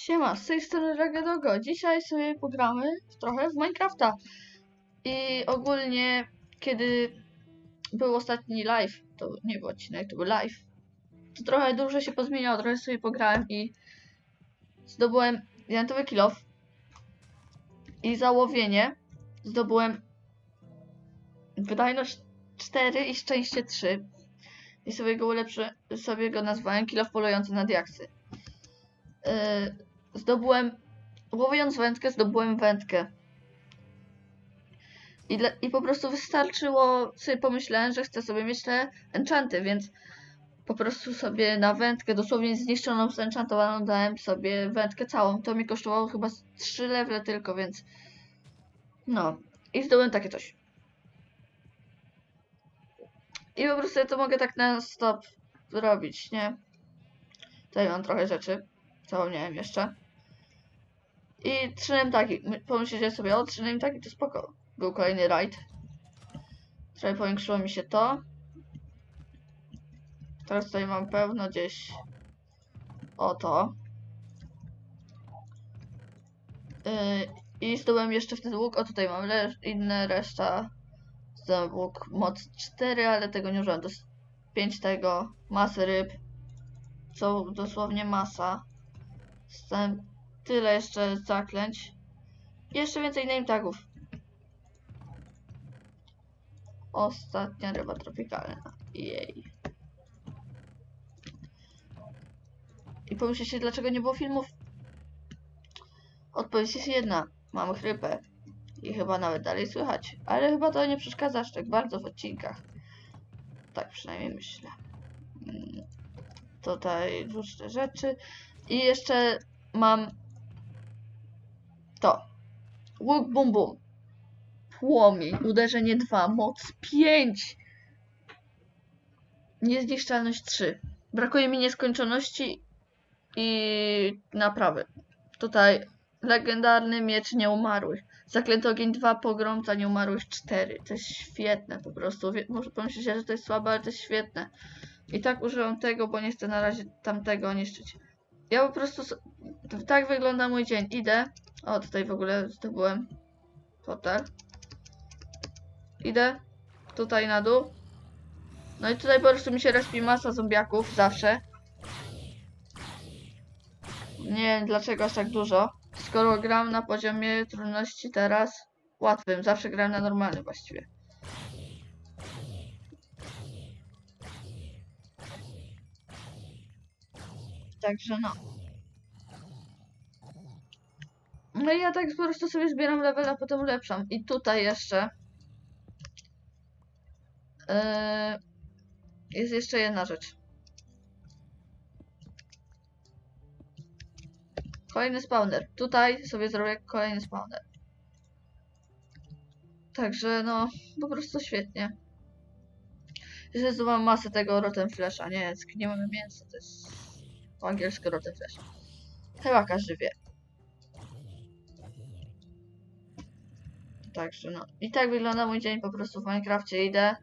Siema, z tej strony Ragadogo. Dzisiaj sobie pogramy trochę w Minecrafta. I ogólnie, kiedy był ostatni live, to nie był odcinek, to był live, to trochę dużo się pozmieniało, trochę sobie pograłem i zdobyłem diamentowy kilof i załowienie. Zdobyłem wydajność 4 i szczęście 3. I sobie go ulepszę, sobie go nazwałem kilof polujący na diaksy. Yy, zdobyłem, łowiąc wędkę, zdobyłem wędkę. I, dla, I po prostu wystarczyło, sobie pomyślałem, że chcę sobie mieć te enchanty, więc po prostu sobie na wędkę, dosłownie zniszczoną, zenchantowaną, dałem sobie wędkę całą. To mi kosztowało chyba z 3 levele tylko, więc no. I zdobyłem takie coś. I po prostu ja to mogę tak na stop zrobić, nie? Tutaj mam trochę rzeczy. Zapomniałem jeszcze. I trzy taki. Pomyślicie sobie, o trzy taki to spoko. Był kolejny raid. Trochę powiększyło mi się to. Teraz tutaj mam pełno gdzieś o to. Yy, I zdobyłem jeszcze wtedy łuk. O tutaj mam inne reszta. Zdobyłem łuk moc 4, ale tego nie użyłem. To jest 5 tego. Masy ryb. Co dosłownie masa. Tyle jeszcze zaklęć. Jeszcze więcej name tagów. Ostatnia ryba tropikalna. Jej. I pomyślcie, dlaczego nie było filmów? Odpowiedź jest jedna. Mamy chrypę. I chyba nawet dalej słychać. Ale chyba to nie przeszkadza aż tak bardzo w odcinkach. Tak przynajmniej myślę. Mm, Tutaj różne rzeczy. I jeszcze mam to. Łuk bum bum. Płomień. Uderzenie 2. Moc 5. Niezniszczalność 3. Brakuje mi nieskończoności i naprawy. Tutaj legendarny miecz nieumarłych. Zaklęty ogień 2, pogromca nieumarłych 4. To jest świetne po prostu. Może pomyśleć, że to jest słabe, ale to jest świetne. I tak użyłem tego, bo nie chcę na razie tamtego niszczyć. Ja po prostu. Tak wygląda mój dzień. Idę. O, tutaj w ogóle zdobyłem fotel. Idę. Tutaj na dół. No i tutaj po prostu mi się respi masa zombiaków. Zawsze. Nie wiem dlaczego aż tak dużo. Skoro gram na poziomie trudności teraz łatwym. Zawsze gram na normalnym właściwie. Także no. No i ja tak po prostu sobie zbieram level, a potem ulepszam. I tutaj jeszcze yy, jest jeszcze jedna rzecz. Kolejny spawner. Tutaj sobie zrobię kolejny spawner. Także no, po prostu świetnie. Jeszcze mam masę tego rotem flesza. Nie, zgniłe mięso to jest po angielsku rotem flesh. Chyba każdy wie. Także no. I tak wygląda mój dzień po prostu w Minecrafcie. Idę,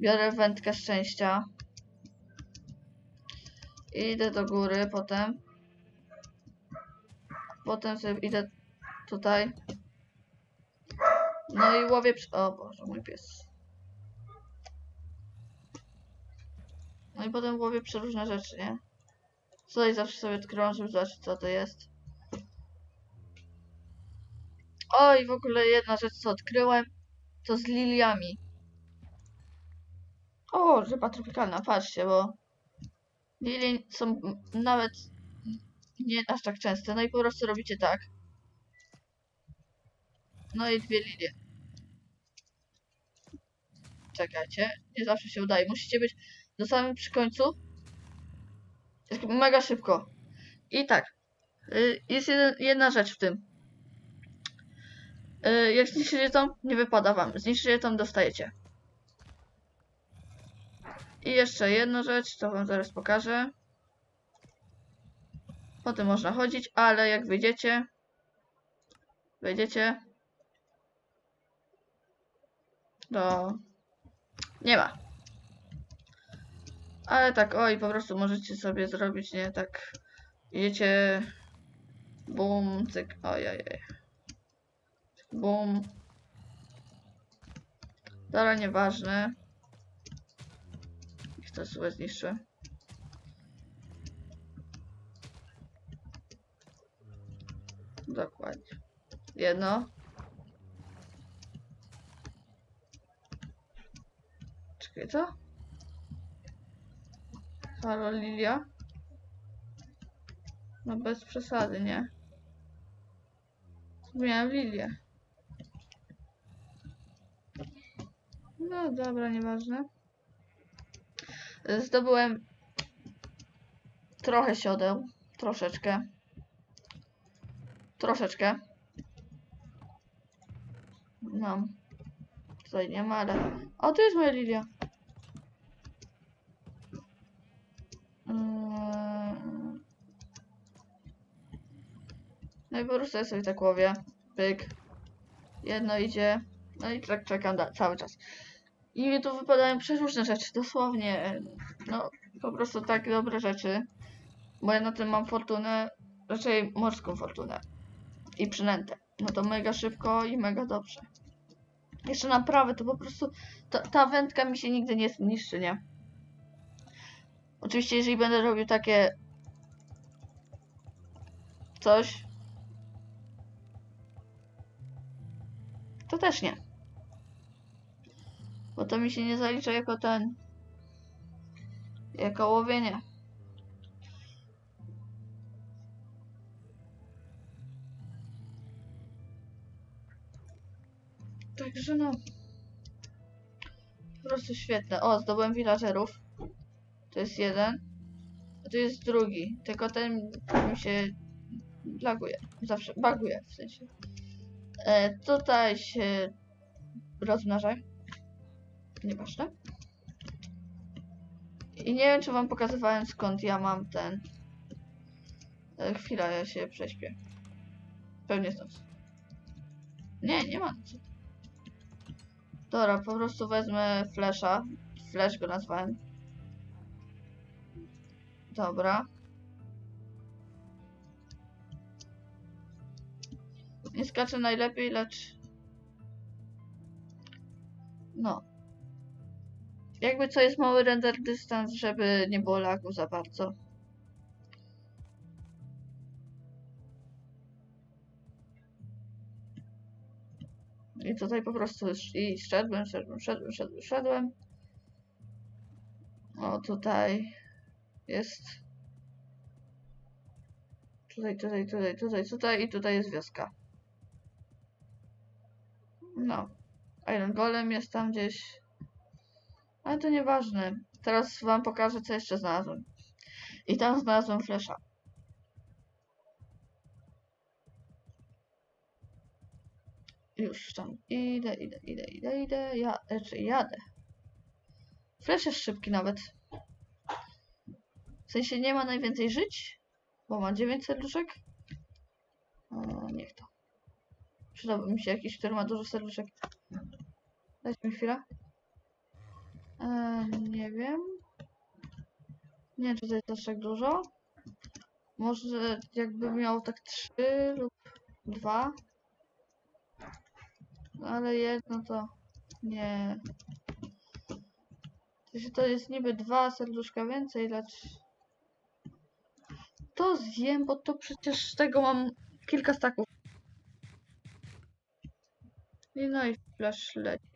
biorę wędkę szczęścia. Idę do góry, potem. Potem sobie idę tutaj. No i łowię. przy- O Boże, mój pies. No i potem łowię przeróżne rzeczy, nie? Tutaj zawsze sobie odkrywam, żeby zobaczyć co to jest. O i w ogóle jedna rzecz co odkryłem, to z liliami. O, ryba tropikalna, patrzcie, bo lilie są nawet nie aż tak częste. No i po prostu robicie tak. No i dwie lilie. Czekajcie, nie zawsze się udaje. Musicie być do samym przy końcu. Jest mega szybko. I tak. y, Jest jedna rzecz w tym. Y, Jak zniszczycie tą, nie wypada wam. Zniszczycie tą, dostajecie. I jeszcze jedna rzecz, to wam zaraz pokażę. Potem można chodzić, ale jak wyjdziecie, wejdziecie, to nie ma. Ale tak, oj, po prostu możecie sobie zrobić, nie, tak, idziecie Bum, cyk, ojej. Bum. Dobra, nieważne. Ich to złe zniszczyłem. Dokładnie. Jedno. Czekaj, co? Halo, Lilia? No bez przesady, nie? Miałem Lilię. No dobra, nieważne. Zdobyłem trochę siodeł. Troszeczkę. Troszeczkę. Mam. Tutaj nie ma, ale... O, tu jest moja Lilia. I po prostu ja sobie tak łowię. Pyk. Jedno idzie. No i tak czekam cały czas. I mi tu wypadają przeróżne rzeczy, dosłownie. No, po prostu tak dobre rzeczy. Bo ja na tym mam fortunę, raczej morską fortunę. I przynętę. No to mega szybko i mega dobrze. Jeszcze naprawy, to po prostu ta, ta wędka mi się nigdy nie zniszczy, nie? Oczywiście, jeżeli będę robił takie coś, to też nie. Bo to mi się nie zalicza jako ten. Jako łowienie. Także no. Po prostu świetne. O, zdobyłem villagerów. To jest jeden. A tu jest drugi. Tylko ten mi się laguje. Zawsze baguje w sensie. E, tutaj się rozmnaża. Nieważne. I nie wiem, czy wam pokazywałem skąd ja mam ten. E, chwila, ja się prześpię. Pewnie stąd. Nie, nie ma. Dobra, po prostu wezmę flesza. Flash go nazwałem. Dobra. Nie skaczę najlepiej, lecz... No. Jakby co jest mały render dystans, żeby nie było lagu za bardzo. I tutaj po prostu i szedłem, szedłem, szedłem, szedłem, szedłem. O, tutaj jest. Tutaj, tutaj, tutaj, tutaj, tutaj i tutaj jest wioska. No. Iron Golem jest tam gdzieś. Ale to nieważne. Teraz wam pokażę, co jeszcze znalazłem. I tam znalazłem flesza. Już tam idę, idę, idę, idę, idę. Ja, znaczy jadę. Flash jest szybki nawet. W sensie nie ma najwięcej żyć, bo ma 9 serduszek. Niech to. Przydałby mi się jakiś, który ma dużo serduszek. Dajcie mi chwilę. Eee, nie wiem. Nie wiem, czy to jest aż tak dużo. Może jakby miał tak 3 lub 2. Ale jedno to nie. To jest niby dwa serduszka więcej, lecz. To zjem, bo to przecież z tego mam kilka staków. I no i flash leci.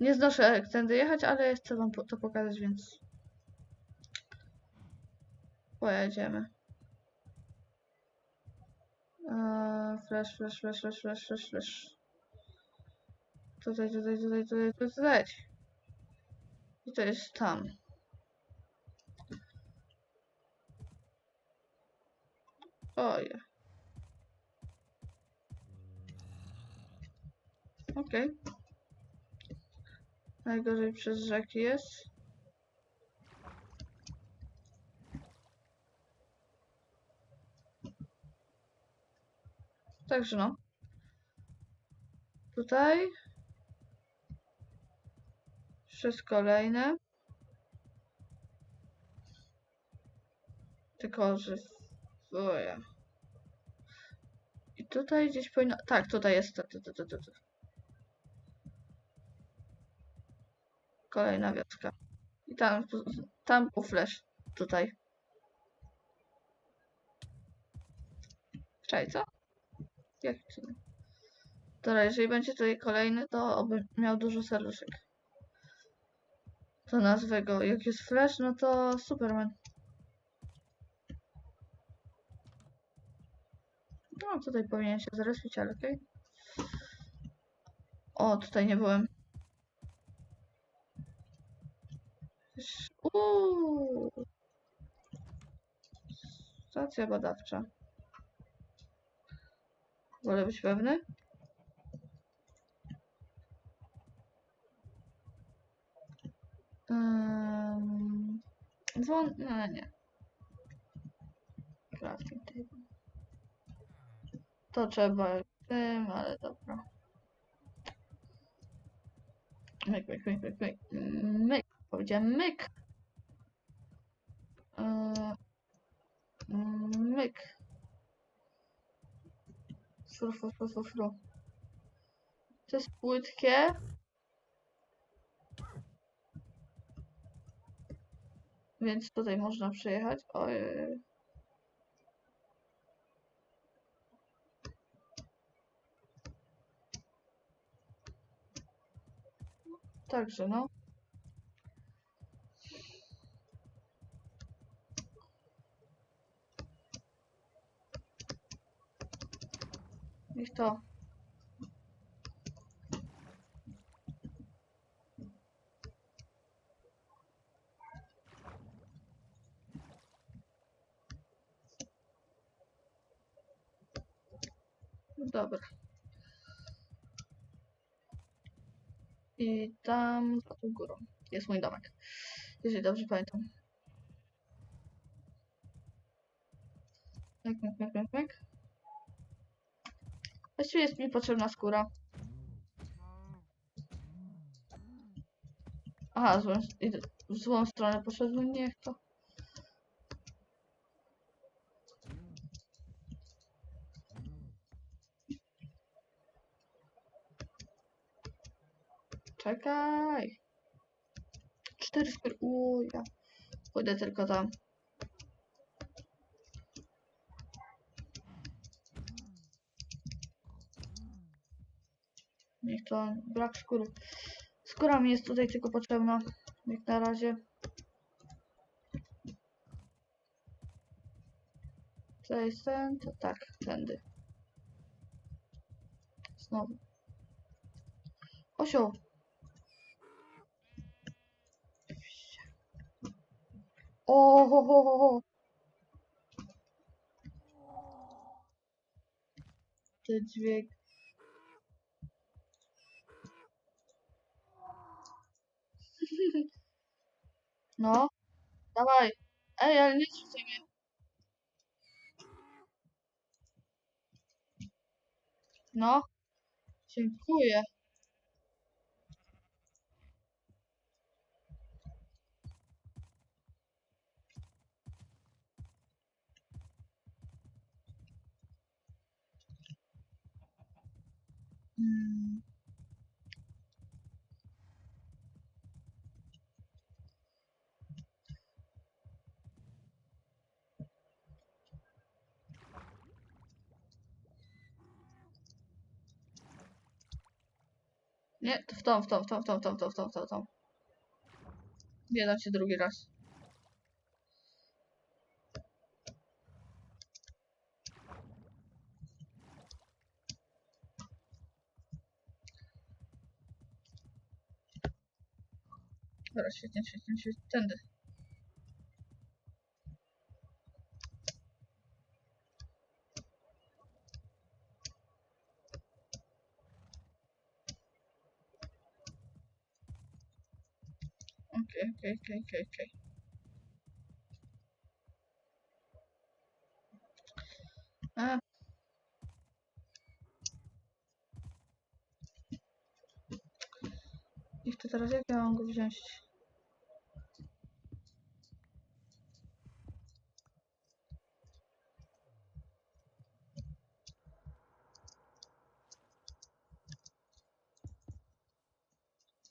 Nie znoszę tędy jechać, ale chcę wam to pokazać, więc. Pojedziemy. Flash, flash, flash, flash, flash, flash, flash. Tutaj, tutaj, tutaj, tutaj, tutaj. I to jest tam. Oje. Okej. Najgorzej przez rzeki jest. Także no. Tutaj. Przez kolejne. Tylko, że... Oja. I tutaj gdzieś powinno... Tak, tutaj jest. Tu, tu, tu, tu, tu. Kolejna wioska. I tam, tam był flash. Tutaj. Czekaj, co? Jak to? Dobra, jeżeli będzie tutaj kolejny, to oby miał dużo serduszek. To nazwę go. Jak jest Flash, no to Superman. No, tutaj powinien się zrespić, ale okej. O, tutaj nie byłem. Uuu. Stacja badawcza. Wolę być pewny? Um, dzwon... No nie. Crafting table. To trzeba tym, ale dobra. Myk, myk, myk, myk, myk. Powiedziałem myk. Eee, myk. Fru, fru, fru, fru, fru. To jest płytkie. Więc tutaj można przejechać. Ojej. Także no. To. Dobra. I tam za tą górą jest mój domek. Jeżeli dobrze pamiętam. Myk, myk, myk, myk. Właściwie jest mi potrzebna skóra. Aha, złą, w złą stronę poszedłem, niech to. Czekaj. Cztery skóry. Uj, ja. Pójdę tylko tam. Niech to brak skóry. Skóra mi jest tutaj tylko potrzebna. Jak na razie. To jest ten? To tak, tędy. Znowu. Osioł. O, ho, ho, ho, ho. Te dźwięk. No, dawaj. Ej, ale nie zrzucaj mnie. No, dziękuję. Nie, to w tą, w tą, w tą, w tą, w tą, w tą, w tą, w tą, w tą. Nie się drugi raz. Dobra, świetnie, świetnie, świetnie. Tędy. okej, okej, okej, okej, okej. A. I to teraz jak ja mam go wziąć?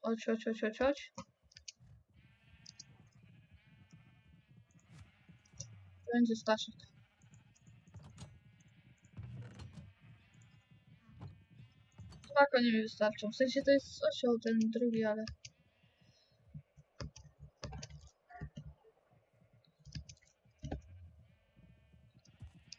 Chodź, chodź, chodź, chodź, chodź. Będzie Staszek. Dwa konie mi wystarczą. W sensie to jest osioł ten drugi, ale...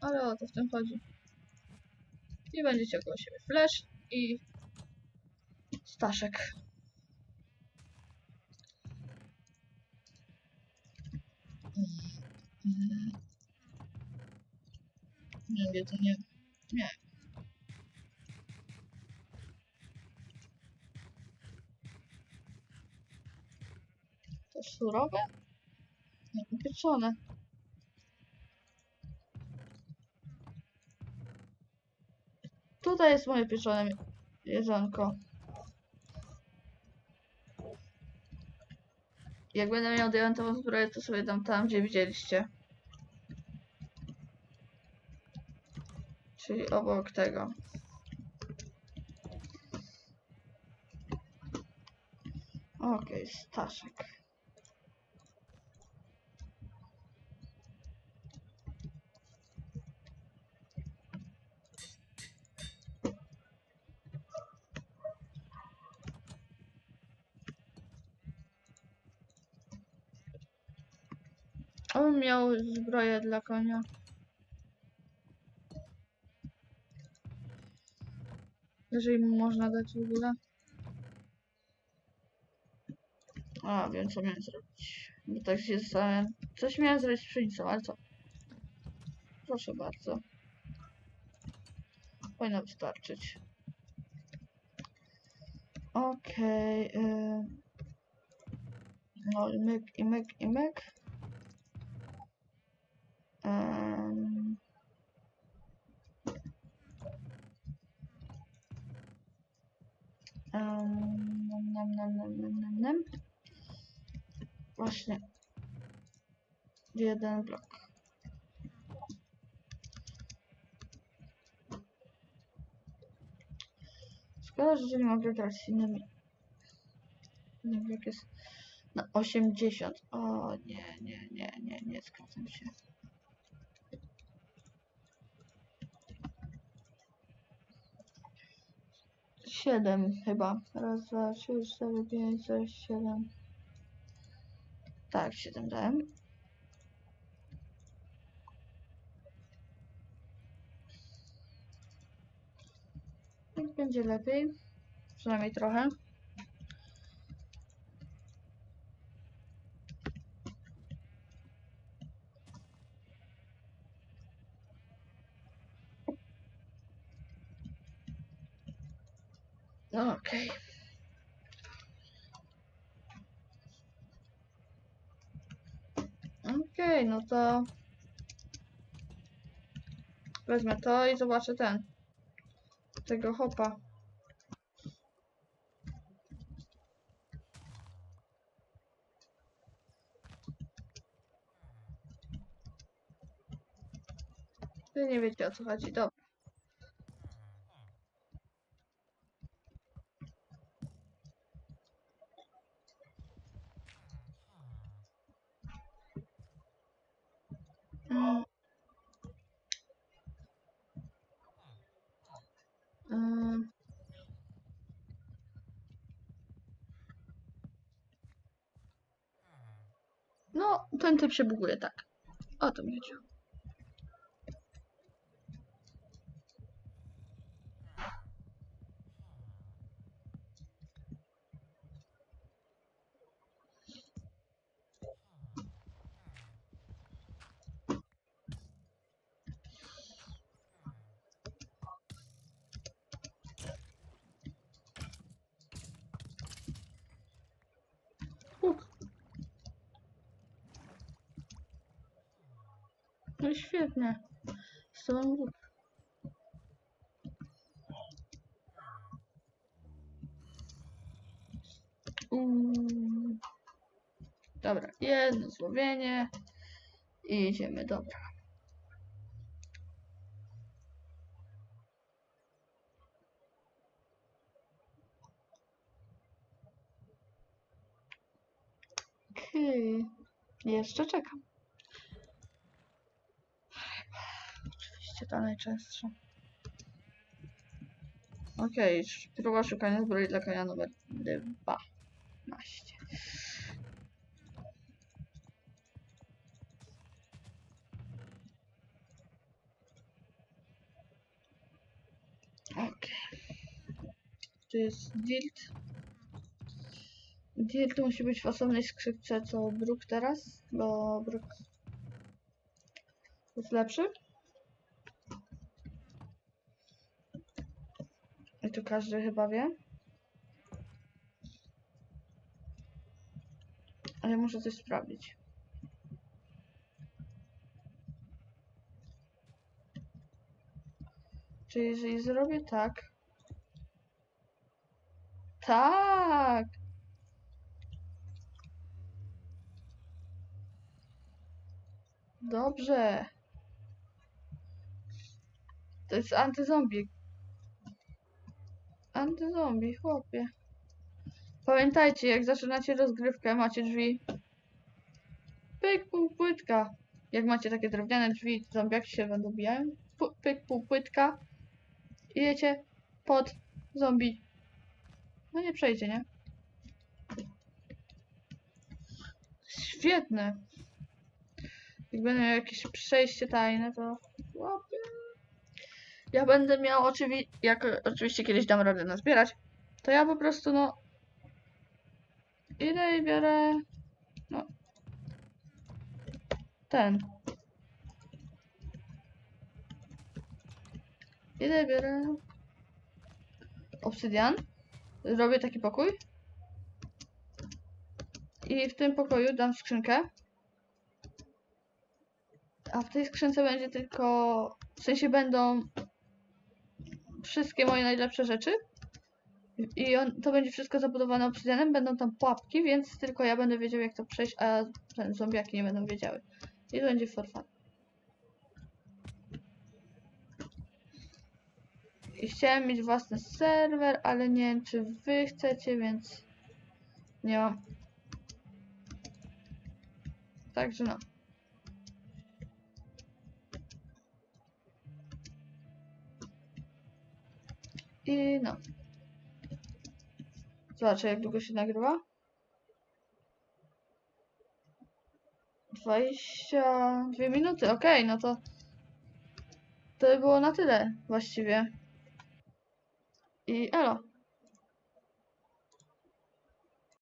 Ale o to w tym chodzi. I będziecie koło siebie flash i Staszek. Wiem, to nie. Nie. To surowe? Nie, pieczone. Tutaj jest moje pieczone jedzonko. Jak będę miał diamentową zbroję, to sobie dam tam, gdzie widzieliście. Czyli obok tego. Okej, Staszek. On miał zbroję dla konia. Jeżeli mu można dać w ogóle. A, wiem co miałem zrobić. Bo tak się zastanawiam. Coś miałem zrobić z pszenicą, ale co? Proszę bardzo. Powinno wystarczyć. Okej. Okay, y... No i myk, i myk, i myk. Em, nam, nam, nam, nam, nam, nam. Właśnie. Jeden blok. Szkoda, że nie mogę grać z innymi. Nie wiem jak jest. Na 80. O nie, nie, nie, nie, nie zgadzam się. Siedem chyba. Raz, dwa, trzy, cztery, pięć, sześć, siedem. Tak, siedem dałem. Będzie lepiej. Przynajmniej trochę. No okej. Okej, no to wezmę to i zobaczę ten tego hopa. Wy nie wiecie o co chodzi, dobra. No, ten typ się buguje, tak. O to mi chodziło. Uf. No świetnie. Są. Mm. Dobra, jedno złowienie. I idziemy, dobra. Okej. Jeszcze czekam. Oczywiście ta najczęstsza. Okej, sz- próba szukania zbroi dla konia numer 12. Okej. Tu jest dild. Dild musi być w osobnej skrzynce co Brook teraz, bo Brook jest lepszy. Tu każdy chyba wie. Ale muszę coś sprawdzić. Czy jeżeli zrobię tak. Tak! Dobrze. To jest antyzombie. Antyzombie, chłopie. Pamiętajcie, jak zaczynacie rozgrywkę, macie drzwi. Pyk, pół płytka. Jak macie takie drewniane drzwi, zombiaki się będą bijają. Pu- Pyk, pół płytka. Idziecie pod zombie. No nie przejdzie, nie? Świetne. Jak miał jakieś przejście tajne, to łapie. Ja będę miał oczywiście, jak oczywiście kiedyś dam radę nazbierać, to ja po prostu no idę i biorę no ten. Idę i biorę obsydian. Robię taki pokój. I w tym pokoju dam skrzynkę. A w tej skrzynce będzie tylko. W sensie będą wszystkie moje najlepsze rzeczy. I on, to będzie wszystko zabudowane obsydianem. Będą tam pułapki, więc tylko ja będę wiedział jak to przejść, a ten, zombiaki nie będą wiedziały. I to będzie for fun. I chciałem mieć własny serwer, ale nie wiem czy wy chcecie, więc nie mam. Także no. I no. Zobaczę jak długo się nagrywa. 22 minuty, okej, no to to by było na tyle właściwie. I elo.